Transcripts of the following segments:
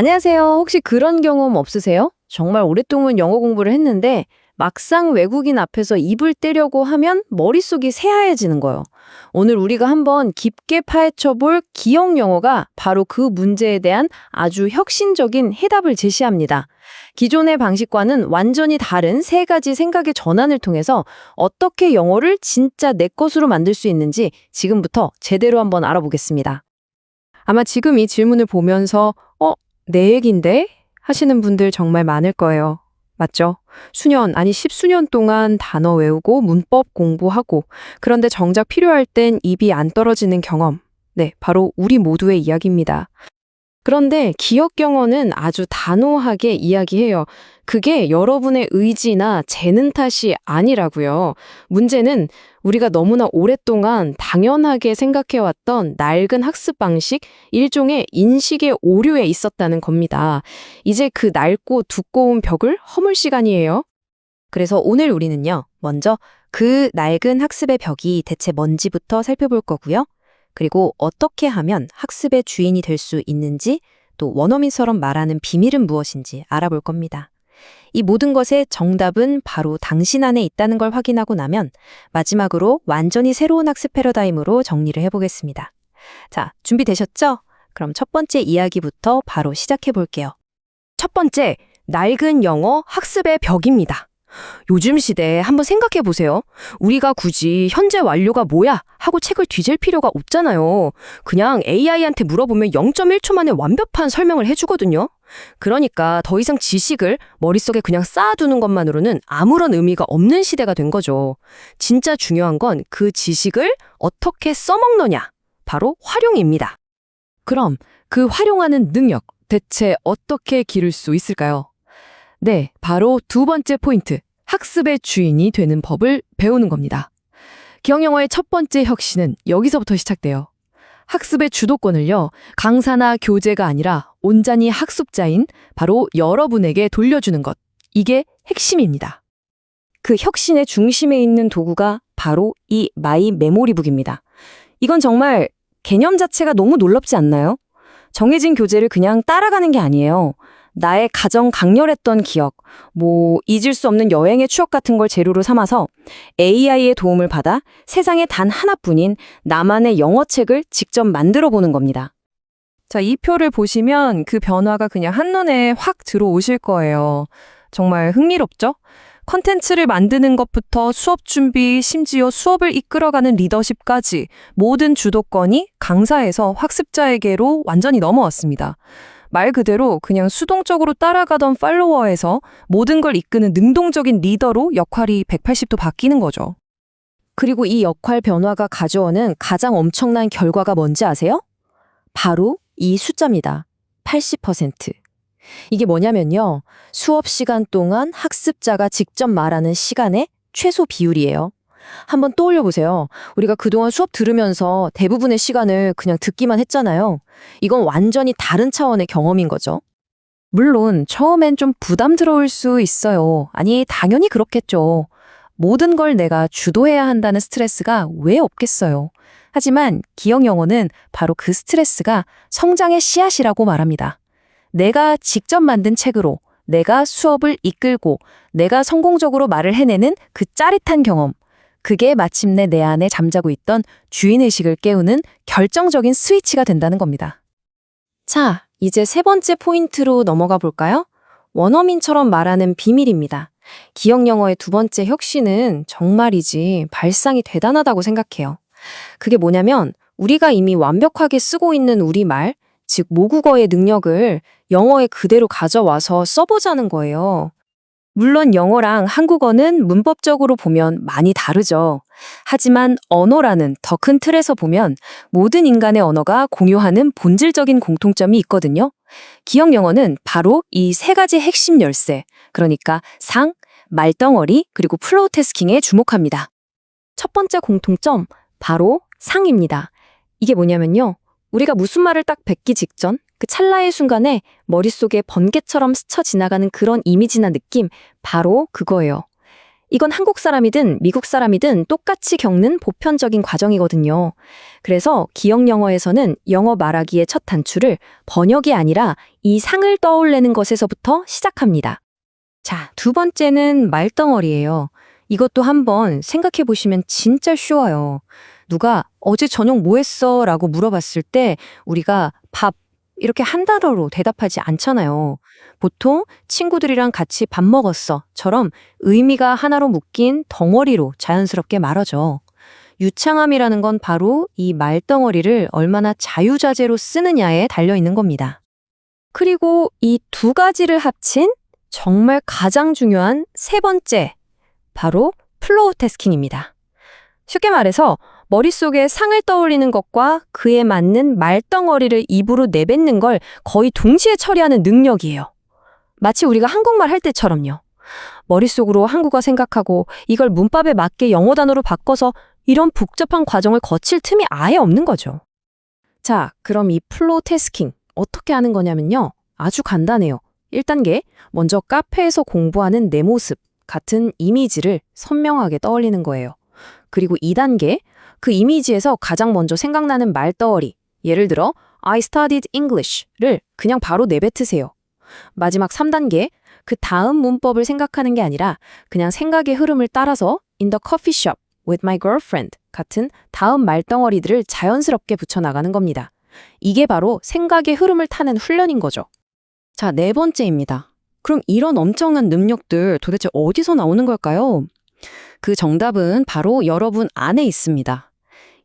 안녕하세요. 혹시 그런 경험 없으세요? 정말 오랫동안 영어 공부를 했는데 막상 외국인 앞에서 입을 떼려고 하면 머릿속이 새하얘지는 거예요. 오늘 우리가 한번 깊게 파헤쳐 볼 기억 영어가 바로 그 문제에 대한 아주 혁신적인 해답을 제시합니다. 기존의 방식과는 완전히 다른 세 가지 생각의 전환을 통해서 어떻게 영어를 진짜 내 것으로 만들 수 있는지 지금부터 제대로 한번 알아보겠습니다. 아마 지금 이 질문을 보면서 어, 내 얘긴데? 하시는 분들 정말 많을 거예요. 맞죠? 수년, 아니 십수년 동안 단어 외우고 문법 공부하고 그런데 정작 필요할 땐 입이 안 떨어지는 경험. 네, 바로 우리 모두의 이야기입니다. 그런데 기억 영어는 아주 단호하게 이야기해요. 그게 여러분의 의지나 재능 탓이 아니라고요. 문제는 우리가 너무나 오랫동안 당연하게 생각해왔던 낡은 학습 방식, 일종의 인식의 오류에 있었다는 겁니다. 이제 그 낡고 두꺼운 벽을 허물 시간이에요. 그래서 오늘 우리는요, 먼저 그 낡은 학습의 벽이 대체 뭔지부터 살펴볼 거고요. 그리고 어떻게 하면 학습의 주인이 될 수 있는지, 또 원어민처럼 말하는 비밀은 무엇인지 알아볼 겁니다. 이 모든 것의 정답은 바로 당신 안에 있다는 걸 확인하고 나면 마지막으로 완전히 새로운 학습 패러다임으로 정리를 해보겠습니다. 자, 준비되셨죠? 그럼 첫 번째 이야기부터 바로 시작해 볼게요. 첫 번째, 낡은 영어 학습의 벽입니다. 요즘 시대에 한번 생각해 보세요. 우리가 굳이 현재 완료가 뭐야? 하고 책을 뒤질 필요가 없잖아요. 그냥 AI한테 물어보면 0.1초 만에 완벽한 설명을 해주거든요. 그러니까 더 이상 지식을 머릿속에 그냥 쌓아두는 것만으로는 아무런 의미가 없는 시대가 된 거죠. 진짜 중요한 건 그 지식을 어떻게 써먹느냐. 바로 활용입니다. 그럼 그 활용하는 능력 대체 어떻게 기를 수 있을까요? 네, 바로 두 번째 포인트. 학습의 주인이 되는 법을 배우는 겁니다. 기억 영어의 첫 번째 혁신은 여기서부터 시작돼요. 학습의 주도권을요, 강사나 교재가 아니라 온전히 학습자인 바로 여러분에게 돌려주는 것. 이게 핵심입니다. 그 혁신의 중심에 있는 도구가 바로 이 마이 메모리북입니다. 이건 정말 개념 자체가 너무 놀랍지 않나요? 정해진 교재를 그냥 따라가는 게 아니에요. 나의 가장 강렬했던 기억, 뭐 잊을 수 없는 여행의 추억 같은 걸 재료로 삼아서 AI의 도움을 받아 세상에 단 하나뿐인 나만의 영어책을 직접 만들어 보는 겁니다. 자, 이 표를 보시면 그 변화가 그냥 한눈에 확 들어오실 거예요. 정말 흥미롭죠? 컨텐츠를 만드는 것부터 수업 준비, 심지어 수업을 이끌어가는 리더십까지 모든 주도권이 강사에서 학습자에게로 완전히 넘어왔습니다. 말 그대로 그냥 수동적으로 따라가던 팔로워에서 모든 걸 이끄는 능동적인 리더로 역할이 180도 바뀌는 거죠. 그리고 이 역할 변화가 가져오는 가장 엄청난 결과가 뭔지 아세요? 바로 이 숫자입니다. 80%. 이게 뭐냐면요. 수업 시간 동안 학습자가 직접 말하는 시간의 최소 비율이에요. 한번 떠올려 보세요. 우리가 그동안 수업 들으면서 대부분의 시간을 그냥 듣기만 했잖아요. 이건 완전히 다른 차원의 경험인 거죠. 물론 처음엔 좀 부담스러울 수 있어요. 아니, 당연히 그렇겠죠. 모든 걸 내가 주도해야 한다는 스트레스가 왜 없겠어요. 하지만 기억 영어는 바로 그 스트레스가 성장의 씨앗이라고 말합니다. 내가 직접 만든 책으로 내가 수업을 이끌고 내가 성공적으로 말을 해내는 그 짜릿한 경험. 그게 마침내 내 안에 잠자고 있던 주인의식을 깨우는 결정적인 스위치가 된다는 겁니다. 자, 이제 세 번째 포인트로 넘어가 볼까요? 원어민처럼 말하는 비밀입니다. 기억 영어의 두 번째 혁신은 정말이지 발상이 대단하다고 생각해요. 그게 뭐냐면 우리가 이미 완벽하게 쓰고 있는 우리말, 즉 모국어의 능력을 영어에 그대로 가져와서 써보자는 거예요. 물론 영어랑 한국어는 문법적으로 보면 많이 다르죠. 하지만 언어라는 더 큰 틀에서 보면 모든 인간의 언어가 공유하는 본질적인 공통점이 있거든요. 기억 영어는 바로 이 세 가지 핵심 열쇠, 그러니까 상, 말덩어리, 그리고 플로우 태스킹에 주목합니다. 첫 번째 공통점, 바로 상입니다. 이게 뭐냐면요. 우리가 무슨 말을 딱 뱉기 직전 그 찰나의 순간에 머릿속에 번개처럼 스쳐 지나가는 그런 이미지나 느낌, 바로 그거예요. 이건 한국 사람이든 미국 사람이든 똑같이 겪는 보편적인 과정이거든요. 그래서 기억 영어에서는 영어 말하기의 첫 단추를 번역이 아니라 이 상을 떠올리는 것에서부터 시작합니다. 자, 두 번째는 말덩어리예요. 이것도 한번 생각해 보시면 진짜 쉬워요. 누가 어제 저녁 뭐 했어? 라고 물어봤을 때 우리가 밥 이렇게 한 단어로 대답하지 않잖아요. 보통 친구들이랑 같이 밥 먹었어.처럼 의미가 하나로 묶인 덩어리로 자연스럽게 말하죠. 유창함이라는 건 바로 이 말덩어리를 얼마나 자유자재로 쓰느냐에 달려 있는 겁니다. 그리고 이 두 가지를 합친 정말 가장 중요한 세 번째, 바로 플로우 태스킹입니다. 쉽게 말해서 머릿속에 상을 떠올리는 것과 그에 맞는 말덩어리를 입으로 내뱉는 걸 거의 동시에 처리하는 능력이에요. 마치 우리가 한국말 할 때처럼요. 머릿속으로 한국어 생각하고 이걸 문법에 맞게 영어 단어로 바꿔서 이런 복잡한 과정을 거칠 틈이 아예 없는 거죠. 자, 그럼 이 플로우 태스킹 어떻게 하는 거냐면요. 아주 간단해요. 1단계, 먼저 카페에서 공부하는 내 모습 같은 이미지를 선명하게 떠올리는 거예요. 그리고 2단계, 그 이미지에서 가장 먼저 생각나는 말덩어리, 예를 들어 I studied English를 그냥 바로 내뱉으세요. 마지막 3단계, 그 다음 문법을 생각하는 게 아니라 그냥 생각의 흐름을 따라서 in the coffee shop with my girlfriend 같은 다음 말덩어리들을 자연스럽게 붙여나가는 겁니다. 이게 바로 생각의 흐름을 타는 훈련인 거죠. 자, 네 번째입니다. 그럼 이런 엄청난 능력들 도대체 어디서 나오는 걸까요? 그 정답은 바로 여러분 안에 있습니다.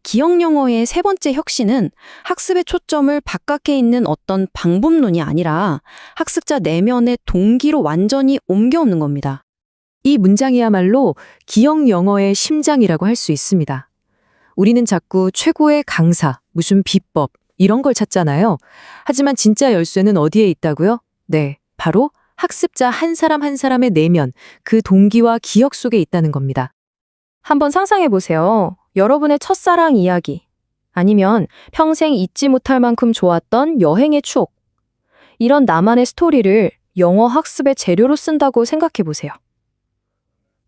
기억 영어의 세 번째 혁신은 학습의 초점을 바깥에 있는 어떤 방법론이 아니라 학습자 내면의 동기로 완전히 옮겨오는 겁니다. 이 문장이야말로 기억 영어의 심장이라고 할 수 있습니다. 우리는 자꾸 최고의 강사, 무슨 비법, 이런 걸 찾잖아요. 하지만 진짜 열쇠는 어디에 있다고요? 네, 바로 학습자 한 사람 한 사람의 내면, 그 동기와 기억 속에 있다는 겁니다. 한번 상상해 보세요. 여러분의 첫사랑 이야기, 아니면 평생 잊지 못할 만큼 좋았던 여행의 추억. 이런 나만의 스토리를 영어 학습의 재료로 쓴다고 생각해 보세요.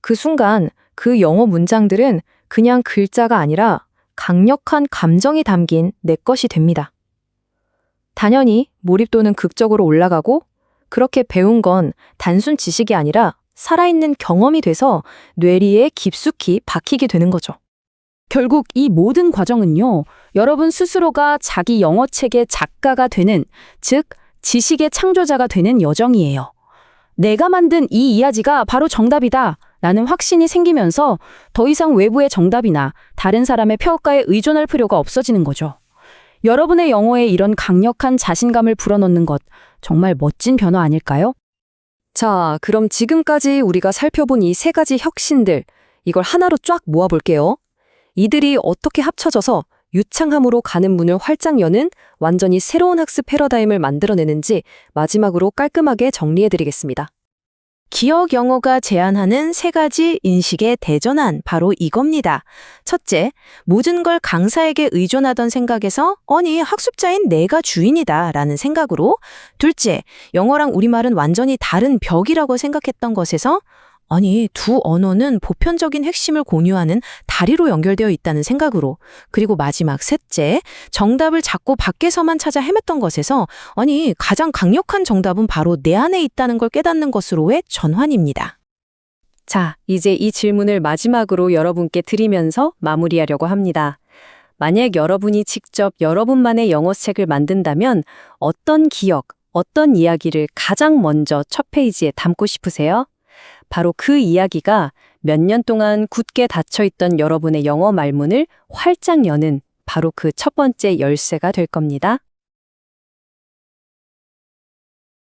그 순간 그 영어 문장들은 그냥 글자가 아니라 강력한 감정이 담긴 내 것이 됩니다. 당연히 몰입도는 극적으로 올라가고 그렇게 배운 건 단순 지식이 아니라 살아있는 경험이 돼서 뇌리에 깊숙이 박히게 되는 거죠. 결국 이 모든 과정은요, 여러분 스스로가 자기 영어책의 작가가 되는, 즉, 지식의 창조자가 되는 여정이에요. 내가 만든 이 이야기가 바로 정답이다. 라는 확신이 생기면서 더 이상 외부의 정답이나 다른 사람의 평가에 의존할 필요가 없어지는 거죠. 여러분의 영어에 이런 강력한 자신감을 불어넣는 것 정말 멋진 변화 아닐까요? 자, 그럼 지금까지 우리가 살펴본 이 세 가지 혁신들, 이걸 하나로 쫙 모아볼게요. 이들이 어떻게 합쳐져서 유창함으로 가는 문을 활짝 여는 완전히 새로운 학습 패러다임을 만들어내는지 마지막으로 깔끔하게 정리해드리겠습니다. 기억 영어가 제안하는 세 가지 인식의 대전환 바로 이겁니다. 첫째, 모든 걸 강사에게 의존하던 생각에서 아니 학습자인 내가 주인이다 라는 생각으로 둘째, 영어랑 우리말은 완전히 다른 벽이라고 생각했던 것에서 아니, 두 언어는 보편적인 핵심을 공유하는 다리로 연결되어 있다는 생각으로, 그리고 마지막 셋째, 정답을 자꾸 밖에서만 찾아 헤맸던 것에서, 아니, 가장 강력한 정답은 바로 내 안에 있다는 걸 깨닫는 것으로의 전환입니다. 자, 이제 이 질문을 마지막으로 여러분께 드리면서 마무리하려고 합니다. 만약 여러분이 직접 여러분만의 영어책을 만든다면 어떤 기억, 어떤 이야기를 가장 먼저 첫 페이지에 담고 싶으세요? 바로 그 이야기가 몇 년 동안 굳게 닫혀있던 여러분의 영어 말문을 활짝 여는 바로 그 첫 번째 열쇠가 될 겁니다.